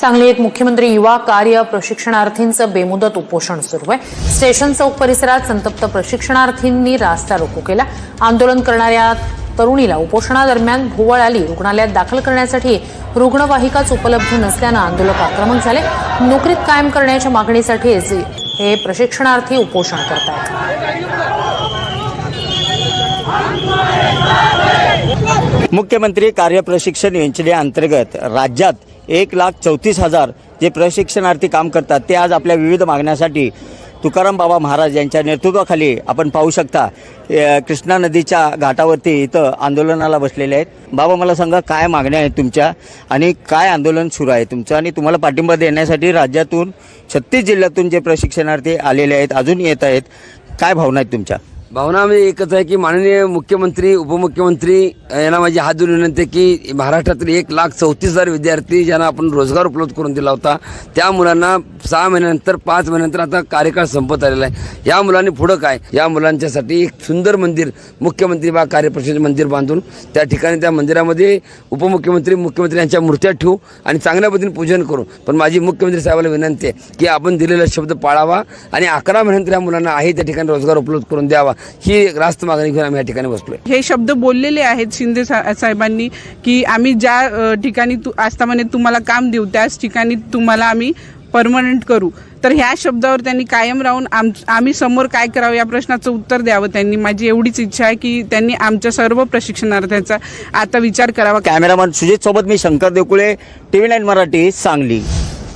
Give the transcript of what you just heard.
सांगलीत मुख्यमंत्री युवा कार्य प्रशिक्षणार्थींचं बेमुदत उपोषण सुरू आहे. स्टेशन चौक परिसरात संतप्त प्रशिक्षणार्थींनी रास्ता रोको केला. आंदोलन करणाऱ्या तरुणीला उपोषणादरम्यान भोवळ आली. रुग्णालयात दाखल करण्यासाठी रुग्णवाहिकाच उपलब्ध नसल्यानं आंदोलक आक्रमक झाले. नोकरीत कायम करण्याच्या मागणीसाठीच हे प्रशिक्षणार्थी उपोषण करतात. मुख्यमंत्री कार्यप्रशिक्षण योजनेअंतर्गत राज्यात एक लाख चौतीस हजार जे प्रशिक्षणार्थी काम करतात ते आज आपल्या विविध मागण्यासाठी तुकाराम बाबा महाराज यांच्या नेतृत्वाखाली आपण पाहू शकता. कृष्णा नदीच्या घाटावरती इथं आंदोलनाला बसलेले आहेत. बाबा मला सांगा काय मागण्या आहेत तुमच्या आणि काय आंदोलन सुरू आहे तुमचं? आणि तुम्हाला पाठिंबा देण्यासाठी राज्यातून छत्तीस जिल्ह्यातून जे प्रशिक्षणार्थी आलेले आहेत अजून येत आहेत काय भावना आहेत तुमच्या? भावना मी एकच आहे की माननीय मुख्यमंत्री उपमुख्यमंत्री यांना माझी हात जोडून विनंती आहे की महाराष्ट्रातील एक लाख चौतीस हजार विद्यार्थी ज्यांना आपण रोजगार उपलब्ध करून दिला होता त्या मुलांना सहा महिन्यानंतर पाच महिन्यानंतर आता कार्यकाळ संपत आलेला आहे. या मुलांनी पुढं काय? या मुलांच्यासाठी एक सुंदर मंदिर मुख्यमंत्री बा कार्यपरिषद मंदिर बांधून त्या ठिकाणी त्या मंदिरामध्ये उपमुख्यमंत्री मुख्यमंत्री यांच्या मूर्त्या ठेवू आणि चांगल्या पद्धतीने पूजन करू. पण माझी मुख्यमंत्री साहेबाला विनंती आहे की आपण दिलेला शब्द पाळावा आणि अकरा महिन्यानंतर या मुलांना आहे त्या ठिकाणी रोजगार उपलब्ध करून द्यावा. ही रास्त मागणी घेऊन आम्ही या ठिकाणी बसलोय. हे शब्द बोललेले आहेत शिंदे सा- साहेबांनी की आम्ही ज्या अ, ठिकाणी तू आस्थापने तुम्हाला काम देऊ त्याच ठिकाणी तुम्हाला आम्ही परमनंट करू. तर ह्या शब्दावर त्यांनी कायम राहून आम आम्ही समोर काय करावं या प्रश्नाचं उत्तर द्यावं त्यांनी. माझी एवढीच इच्छा आहे की त्यांनी आमच्या सर्व प्रशिक्षणार्थ्यांचा आता विचार करावा. कॅमेरामन सुजित सोबत मी Shankar Deokule T V nine Marathi Sangli.